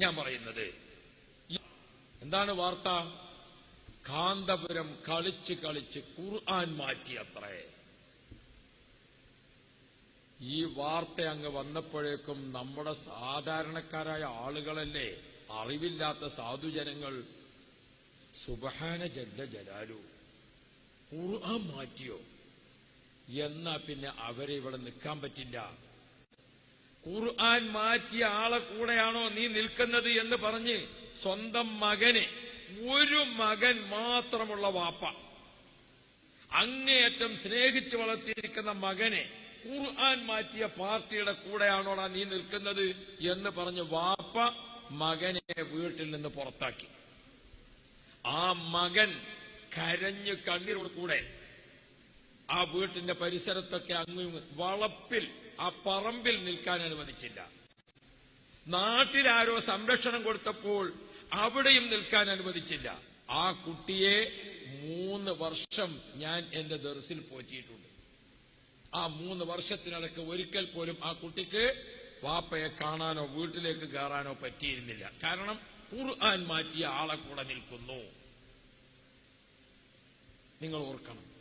ഞാൻ പറയുന്നത്. എന്താണ് വാർത്ത? കാന്തപുരം കളിച്ച് കളിച്ച് ഖുർആൻ മാറ്റി അത്രേ ഈ വാർത്ത അങ്ങ് വന്നപ്പോഴേക്കും നമ്മുടെ സാധാരണക്കാരായ ആളുകളല്ലേ? അറിവില്ലാത്ത സാധുജനങ്ങൾ. സുബഹാന ജല്ല ജലാലു. ഖുർആൻ മാറ്റിയോ? എന്നാ പിന്നെ അവരെ ഇവിടെ നിൽക്കാൻ പറ്റില്ല. ഖുർആൻ മാറ്റിയ ആളെ കൂടെയാണോ നീ നിൽക്കുന്നത് എന്ന് പറഞ്ഞ് സ്വന്തം മകനെ ഒരു മകൻ മാത്രമുള്ള വാപ്പ. അങ്ങേയറ്റം സ്നേഹിച്ചു വളർത്തിയിരിക്കുന്ന മകനെ ഖുർആൻ മാറ്റിയ പാർട്ടിയുടെ കൂടെയാണോടാ നീ നിൽക്കുന്നത് എന്ന് പറഞ്ഞ് വാപ്പ മകനെ വീട്ടിൽ നിന്ന് പുറത്താക്കി. ആ മകൻ കരഞ്ഞ് കണ്ണീരോട് കൂടെ ആ വീട്ടിന്റെ പരിസരത്തൊക്കെ അങ്ങ് വളപ്പിൽ ആ പറമ്പിൽ നിൽക്കാൻ അനുവദിച്ചില്ല. നാട്ടിലാരോ സംരക്ഷണം കൊടുത്തപ്പോൾ അവിടെയും നിൽക്കാൻ അനുവദിച്ചില്ല. ആ കുട്ടിയെ മൂന്ന് വർഷം ഞാൻ എന്റെ ദർസിൽ പോറ്റിയിട്ടുണ്ട്. ആ മൂന്ന് വർഷത്തിനിടയ്ക്ക് ഒരിക്കൽ പോലും ആ കുട്ടിക്ക് വാപ്പയെ കാണാനോ വീട്ടിലേക്ക് കയറാനോ പറ്റിയിരുന്നില്ല. കാരണം ഖുർആൻ മാറ്റിയ ആളെ കൂടെ നിൽക്കുന്നു. നിങ്ങൾ ഓർക്കണം.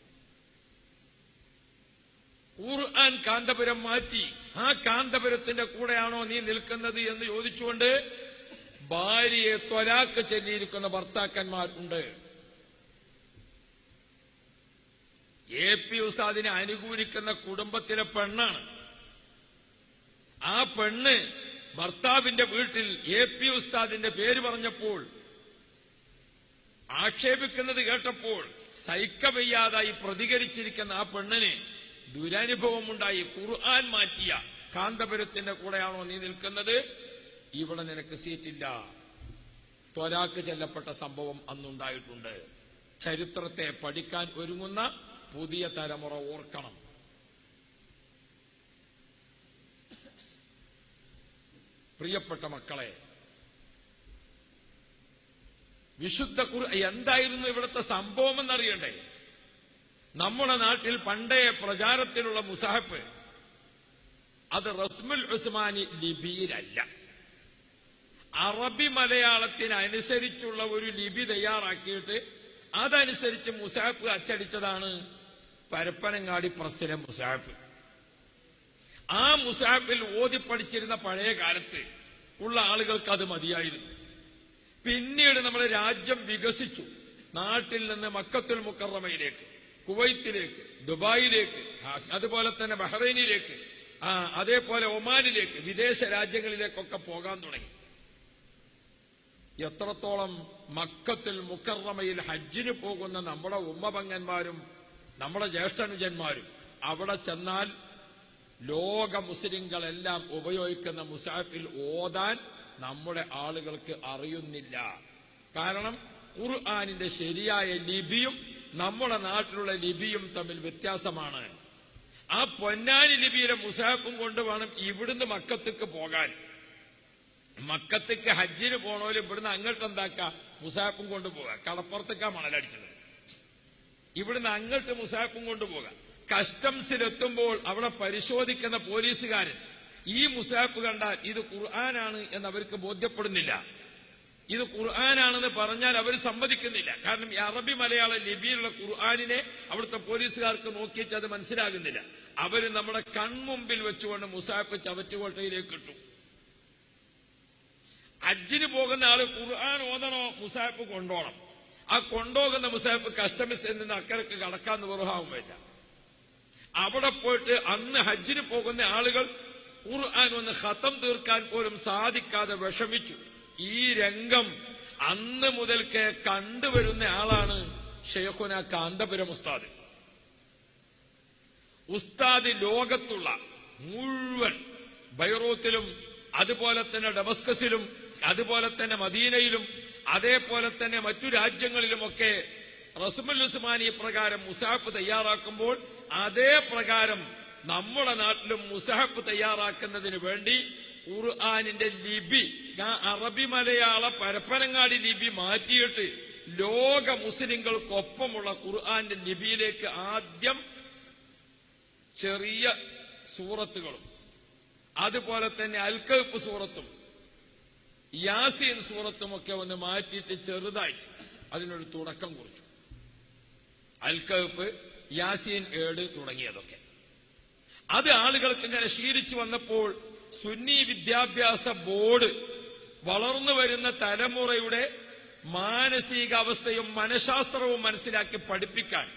ഖുർആൻ കാന്തപുരം മാറ്റി. ആ കാന്തപുരത്തിന്റെ കൂടെയാണോ നീ നിൽക്കുന്നത് എന്ന് ചോദിച്ചുകൊണ്ട് ഭാര്യയെ ത്വരാക്ക് ചൊല്ലിയിരിക്കുന്ന ഭർത്താക്കന്മാരുണ്ട് എ പി ഉസ്താദിനെ അനുകൂലിക്കുന്ന കുടുംബത്തിലെ പെണ്ണാണ്. ആ പെണ്ണ് ഭർത്താവിന്റെ വീട്ടിൽ എ പി ഉസ്താദിന്റെ പേര് പറഞ്ഞപ്പോൾ ആക്ഷേപിക്കുന്നത് കേട്ടപ്പോൾ സൈക്കവയ്യാതായി പ്രതികരിച്ചിരിക്കുന്ന ആ പെണ്ണിന് ദുരനുഭവമുണ്ടായി. ഖുർആൻ മാറ്റിയ. കാന്തപുരത്തിന്റെ കൂടെയാണോ നീ നിൽക്കുന്നത്? ഇവിടെ നിനക്ക് സീറ്റില്ല. ത്വരാക്ക് ചെല്ലപ്പെട്ട സംഭവം അന്നുണ്ടായിട്ടുണ്ട്. ചരിത്രത്തെ പഠിക്കാൻ ഒരുങ്ങുന്ന പുതിയ തലമുറ ഓർക്കണം. പ്രിയപ്പെട്ട മക്കളെ വിശുദ്ധ കുറു എന്തായിരുന്നു ഇവിടുത്തെ സംഭവം എന്നറിയണ്ടേ നമ്മുടെ നാട്ടിൽ പണ്ടേ പ്രചാരത്തിലുള്ള മുസാഹഫ് അത് റസ്മുൽ ഉസ്മാനി ലിപിയിലല്ല. അറബി മലയാളത്തിനനുസരിച്ചുള്ള ഒരു ലിപി തയ്യാറാക്കിയിട്ട് അതനുസരിച്ച് മുസാഫ് അച്ചടിച്ചതാണ് പരപ്പനങ്ങാടി പ്രസിലെ മുസാഫ് ആ മുസാഫിൽ ഓതി പഠിച്ചിരുന്ന പഴയ കാലത്ത് ഉള്ള ആളുകൾക്ക് അത് മതിയായിരുന്നു. പിന്നീട് നമ്മുടെ രാജ്യം വികസിച്ചു. നാട്ടിൽ നിന്ന് മക്കത്തുൽ മുക്കറമയിലേക്ക്. കുവൈത്തിലേക്ക് ദുബായിലേക്ക് അതുപോലെ തന്നെ ബഹ്റൈനിലേക്ക് ആ അതേപോലെ ഒമാനിലേക്ക് വിദേശ രാജ്യങ്ങളിലേക്കൊക്കെ പോകാൻ തുടങ്ങി. എത്രത്തോളം മക്കത്തിൽ മുക്കറമയിൽ ഹജ്ജിന് പോകുന്ന നമ്മുടെ ഉമ്മപങ്ങന്മാരും നമ്മുടെ ജ്യേഷ്ഠനുജന്മാരും അവിടെ ചെന്നാൽ ലോക മുസ്ലിങ്ങളെല്ലാം ഉപയോഗിക്കുന്ന മുസാഫിൽ ഓതാൻ നമ്മുടെ ആളുകൾക്ക് അറിയുന്നില്ല. കാരണം ഖുർആാനിന്റെ ശരിയായ ലിപിയും നമ്മുടെ നാട്ടിലുള്ള ലിപിയും തമ്മിൽ വ്യത്യാസമാണ്. ആ പൊന്നാനി ലിപിയിലെ മുസാഫും കൊണ്ട് വേണം ഇവിടുന്ന് മക്കത്തേക്ക് പോകാൻ. മക്കത്തേക്ക് ഹജ്ജിന് പോണോൽ ഇവിടുന്ന് അങ്ങോട്ട് എന്താക്ക? മുസാഫും കൊണ്ടുപോകാം കടപ്പുറത്തേക്കാ മണലടിച്ചത് ഇവിടുന്ന് അങ്ങോട്ട് മുസാഫും കൊണ്ടുപോകാം കസ്റ്റംസിലെത്തുമ്പോൾ അവിടെ പരിശോധിക്കുന്ന പോലീസുകാരൻ ഈ മുസാഫ് കണ്ടാൽ ഇത് ഖുർആനാണ് എന്ന് അവർക്ക് ബോധ്യപ്പെടുന്നില്ല. ഇത് ഖുർആനാണെന്ന് പറഞ്ഞാൽ അവർ സമ്മതിക്കുന്നില്ല. കാരണം ഈ അറബി മലയാള ലിപിയിലുള്ള ഖുർആാനിനെ അവിടുത്തെ പോലീസുകാർക്ക് നോക്കിയിട്ട് അത് മനസ്സിലാകുന്നില്ല. അവർ നമ്മുടെ കൺമുമ്പിൽ വെച്ചുകൊണ്ട് മുസാഫ് ചവറ്റുകോട്ടയിലേക്ക് ഇട്ടു. ഹജ്ജിന് പോകുന്ന ആൾ ഖുർആൻ ഓതണോ മുസാഫ് കൊണ്ടോണം. ആ കൊണ്ടോകുന്ന മുസാഫ് കസ്റ്റമേഴ്സിൽ നിന്ന് അക്കരക്ക് കടക്കാന്ന് വെറുഹാവുമില്ല അവിടെ പോയിട്ട് അന്ന് ഹജ്ജിന് പോകുന്ന ആളുകൾ ഖുർആൻ ഒന്ന് ഹത്തം തീർക്കാൻ പോലും സാധിക്കാതെ വിഷമിച്ചു. ഈ രംഗം അന്ന് മുതൽക്ക് കണ്ടുവരുന്ന ആളാണ് ഷെയ്ഖുന കാന്തപുരം ഉസ്താദ്. ഉസ്താദ് ലോകത്തുള്ള മുഴുവൻ ബൈറൂത്തിലും അതുപോലെ തന്നെ ഡമസ്കസിലും അതുപോലെ തന്നെ മദീനയിലും അതേപോലെ തന്നെ മറ്റു രാജ്യങ്ങളിലുമൊക്കെ റസ്മുൽ ഉസ്മാനി പ്രകാരം മുസാഫ് തയ്യാറാക്കുമ്പോൾ അതേ പ്രകാരം നമ്മുടെ നാട്ടിലും മുസാഫ് തയ്യാറാക്കുന്നതിന് വേണ്ടി ഖുർആാനിന്റെ ലിപി ഞാൻ അറബി മലയാള പരപ്പനങ്ങാടി ലിപി മാറ്റിയിട്ട് ലോക മുസ്ലിങ്ങൾക്കൊപ്പമുള്ള ഖുർആാന്റെ ലിപിയിലേക്ക് ആദ്യം ചെറിയ സൂറത്തുകളും അതുപോലെ തന്നെ അൽക്കൽപ്പ് സൂറത്തും യാസീൻ സൂറത്തുമൊക്കെ ഒന്ന് മാറ്റിയിട്ട് ചെറുതായിട്ട് അതിനൊരു തുടക്കം കുറിച്ചു. അൽക്കൽപ്പ് യാസീൻ ഏട് തുടങ്ങിയതൊക്കെ. അത് ആളുകൾക്ക് ഇങ്ങനെ ശീലിച്ചു വന്നപ്പോൾ സുന്നി വിദ്യാഭ്യാസ ബോർഡ് വളർന്നു വരുന്ന തലമുറയുടെ മാനസികാവസ്ഥയും മനഃശാസ്ത്രവും മനസ്സിലാക്കി പഠിപ്പിക്കാൻ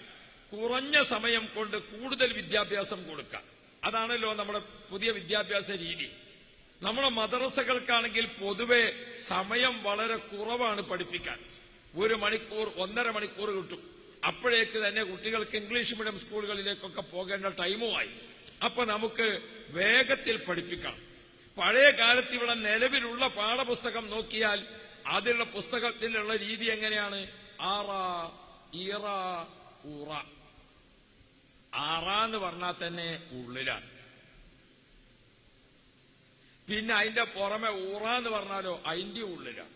കുറഞ്ഞ സമയം കൊണ്ട് കൂടുതൽ വിദ്യാഭ്യാസം കൊടുക്കാം. അതാണല്ലോ നമ്മുടെ പുതിയ വിദ്യാഭ്യാസ രീതി. നമ്മുടെ മദ്രസകൾക്കാണെങ്കിൽ പൊതുവെ സമയം വളരെ കുറവാണ് പഠിപ്പിക്കാൻ. ഒരു മണിക്കൂർ ഒന്നര മണിക്കൂർ കിട്ടും. അപ്പോഴേക്ക് തന്നെ കുട്ടികൾക്ക് ഇംഗ്ലീഷ് മീഡിയം സ്കൂളുകളിലേക്കൊക്കെ പോകേണ്ട ടൈമുമായി. അപ്പൊ നമുക്ക് വേഗത്തിൽ പഠിപ്പിക്കണം പഴയ കാലത്ത് ഇവിടെ നിലവിലുള്ള പാഠപുസ്തകം നോക്കിയാൽ അതിലുള്ള പുസ്തകത്തിലുള്ള രീതി എങ്ങനെയാണ്? ആറ ഇറ ഉറ. ആറ എന്ന് പറഞ്ഞാൽ തന്നെ ഉള്ളിലാണ്. പിന്നെ അതിന്റെ പുറമെ ഊറ എന്ന് പറഞ്ഞാലോ അതിന്റെ ഉള്ളിലാണ്.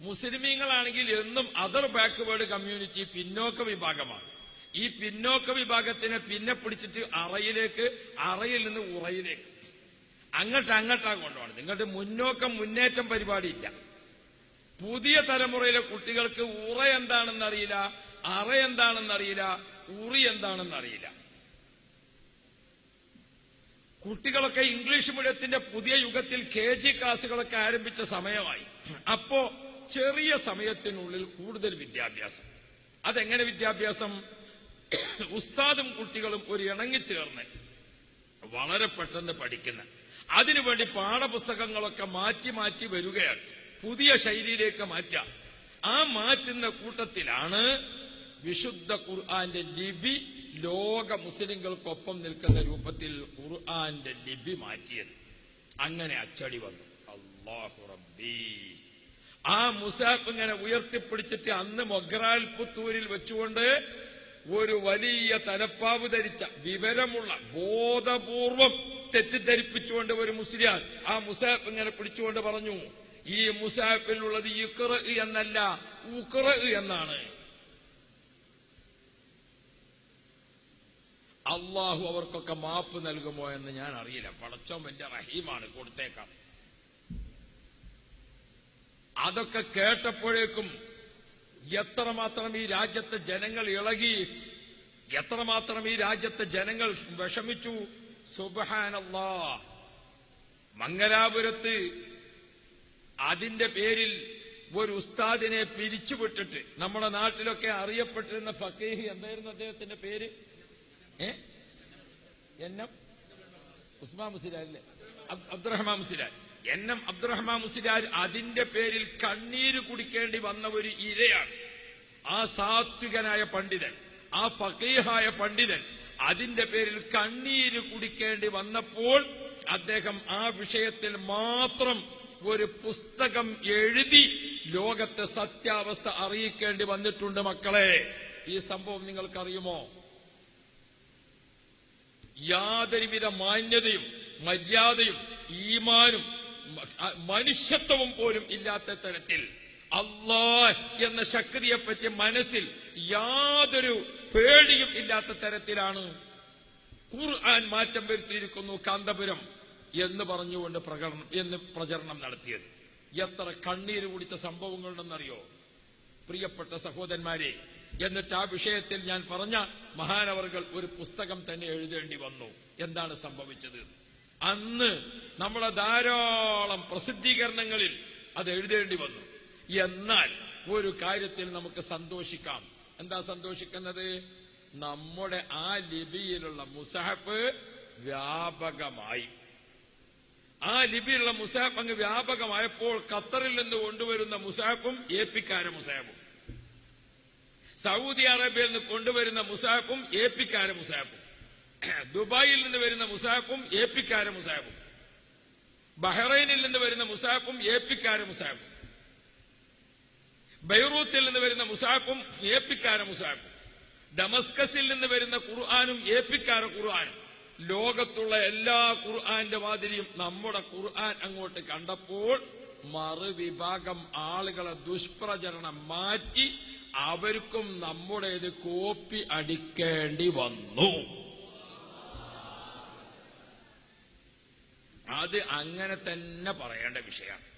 മുസ്ലിമീങ്ങളാണെങ്കിൽ എന്നും അതർ ബാക്ക്വേർഡ് കമ്മ്യൂണിറ്റി പിന്നോക്ക വിഭാഗമാണ്. ഈ പിന്നോക്ക വിഭാഗത്തിനെ പിന്നെ പിടിച്ചിട്ട് അറയിലേക്ക് അറയിൽ നിന്ന് ഉറയിലേക്ക്. അങ്ങോട്ട് അങ്ങോട്ടാ കൊണ്ടുപോകണം. നിങ്ങളുടെ മുന്നോക്കം മുന്നേറ്റം പരിപാടിയില്ല. പുതിയ തലമുറയിലെ കുട്ടികൾക്ക് ഉറ എന്താണെന്ന് അറിയില്ല അറ എന്താണെന്ന് അറിയില്ല ഉറി എന്താണെന്ന് അറിയില്ല കുട്ടികളൊക്കെ ഇംഗ്ലീഷ് മീഡിയത്തിന്റെ പുതിയ യുഗത്തിൽ കെ ജി ക്ലാസ്സുകളൊക്കെ ആരംഭിച്ച സമയമായി. അപ്പോ ചെറിയ സമയത്തിനുള്ളിൽ കൂടുതൽ വിദ്യാഭ്യാസം. അതെങ്ങനെ വിദ്യാഭ്യാസം? ഉസ്താദും കുട്ടികളും ഒരു ഇണങ്ങിച്ചേർന്ന് വളരെ പെട്ടെന്ന് പഠിക്കുന്ന അതിനുവേണ്ടി പാഠപുസ്തകങ്ങളൊക്കെ മാറ്റി മാറ്റി വരികയാണ്. പുതിയ ശൈലിയിലേക്ക് മാറ്റാം. ആ മാറ്റുന്ന കൂട്ടത്തിലാണ് വിശുദ്ധ ഖുർആന്റെ ലിപി ലോക മുസ്ലിങ്ങൾക്കൊപ്പം നിൽക്കുന്ന രൂപത്തിൽ ഖുർആന്റെ ലിപി മാറ്റിയത്. അങ്ങനെ അച്ചടി വന്നു. അള്ളാഹു റബ്ബി. ആ മുസാഫ് ഇങ്ങനെ ഉയർത്തിപ്പിടിച്ചിട്ട് അന്ന് മൊഗ്രാൽ പുത്തൂരിൽ വെച്ചുകൊണ്ട് ഒരു വലിയ തലപ്പാവ് ധരിച്ച വിവരമുള്ള ബോധപൂർവം തെറ്റിദ്ധരിപ്പിച്ചുകൊണ്ട് ഒരു മുസ്ലിയാൻ ആ മുസാഫ് ഇങ്ങനെ പിടിച്ചുകൊണ്ട് പറഞ്ഞു ഈ മുസാഫിലുള്ളത് ഇഖ്റ എന്നല്ല ഉക്ര എന്നാണ്. അള്ളാഹു അവർക്കൊക്കെ മാപ്പ് നൽകുമോ എന്ന് ഞാൻ അറിയില്ല. പടച്ചോൻ വലിയ റഹീമാണ് കൊടുത്തേക്കാം. അതൊക്കെ കേട്ടപ്പോഴേക്കും എത്രമാത്രം ഈ രാജ്യത്തെ ജനങ്ങൾ ഇളകി എത്രമാത്രം ഈ രാജ്യത്തെ ജനങ്ങൾ വിഷമിച്ചു സുബഹാനല്ലാ. മംഗലാപുരത്ത് അതിന്റെ പേരിൽ ഒരു ഉസ്താദിനെ പിരിച്ചുവിട്ടിട്ട് നമ്മുടെ നാട്ടിലൊക്കെ അറിയപ്പെട്ടിരുന്ന ഫക്കീഹ് എന്തായിരുന്നു അദ്ദേഹത്തിന്റെ പേര്? ഏ? എൻ ഉസ്മാൻ മുസിലാരില്ലേ അബ്ദുറഹ്മാ അബ്ദുറഹ്മാൻ മുസിലാർ എം അബ്ദുറഹ്മാൻ മുസിലാർ അതിന്റെ പേരിൽ കണ്ണീര് കുടിക്കേണ്ടി വന്ന ഒരു ഇരയാണ്. ആ സാത്വികനായ പണ്ഡിതൻ ആ ഫക്കീഹായ പണ്ഡിതൻ അതിന്റെ പേരിൽ കണ്ണീര് കുടിക്കേണ്ടി വന്നപ്പോൾ അദ്ദേഹം ആ വിഷയത്തിൽ മാത്രം ഒരു പുസ്തകം എഴുതി ലോകത്തെ സത്യാവസ്ഥ അറിയിക്കേണ്ടി വന്നിട്ടുണ്ട് മക്കളെ. ഈ സംഭവം നിങ്ങൾക്കറിയുമോ? യാതൊരുവിധ മാന്യതയും മര്യാദയും ഈമാനും മനുഷ്യത്വവും പോലും ഇല്ലാത്ത തരത്തിൽ അള്ളാഹ് എന്ന ശക്തിയെപ്പറ്റി മനസ്സിൽ യാതൊരു പേടിയും ഇല്ലാത്ത തരത്തിലാണ് ഖുർആൻ മാറ്റം വരുത്തിയിരിക്കുന്നു കാന്തപുരം എന്ന് പറഞ്ഞുകൊണ്ട് പ്രകടനം എന്ന് പ്രചരണം നടത്തിയത്. എത്ര കണ്ണീര് കുടിച്ച സംഭവങ്ങളുണ്ടെന്നറിയോ? പ്രിയപ്പെട്ട സഹോദരന്മാരെ എന്നിട്ട് ആ വിഷയത്തിൽ ഞാൻ പറഞ്ഞ മഹാനവറുകൾ ഒരു പുസ്തകം തന്നെ എഴുതേണ്ടി വന്നു. എന്താണ് സംഭവിച്ചത്? അന്ന് നമ്മളെ ധാരാളം പ്രസിദ്ധീകരണങ്ങളിൽ അത് എഴുതേണ്ടി വന്നു. എന്നാൽ ഒരു കാര്യത്തിൽ നമുക്ക് സന്തോഷിക്കാം. എന്താ സന്തോഷിക്കുന്നത്? നമ്മുടെ ആ ലിപിയിലുള്ള മുസഹഫ് വ്യാപകമായി. ആ ലിപിയിലുള്ള മുസാഫ് അങ്ങ് വ്യാപകമായപ്പോൾ ഖത്തറിൽ നിന്ന് കൊണ്ടുവരുന്ന മുസാഫും ഏപ്പിക്കാര മുസാഫും സൗദി അറേബ്യയിൽ നിന്ന് കൊണ്ടുവരുന്ന മുസാഫും ഏപ്പിക്കാര മുസാഫും ദുബായിൽ നിന്ന് വരുന്ന മുസാഫും ഏപ്പിക്കാര മുസാഫും ബഹ്റൈനിൽ നിന്ന് വരുന്ന മുസാഫും ഏപ്പിക്കാര മുസാഫും ബൈറൂത്തിൽ നിന്ന് വരുന്ന മുസാഫും ഏപ്പിക്കാര മുസാഫും. ഡമസ്കസിൽ നിന്ന് വരുന്ന ഖുർആാനും ഏപ്പിക്കാര ഖുർആാനും. ലോകത്തുള്ള എല്ലാ ഖുർആന്റെ മാതിരിയും നമ്മുടെ ഖുർആൻ അങ്ങോട്ട് കണ്ടപ്പോൾ മറുവിഭാഗം ആളുകളെ ദുഷ്പ്രചരണം മാറ്റി അവർക്കും നമ്മുടേത് കോപ്പി അടിക്കേണ്ടി വന്നു. അത് അങ്ങനെ തന്നെ പറയേണ്ട വിഷയമാണ്.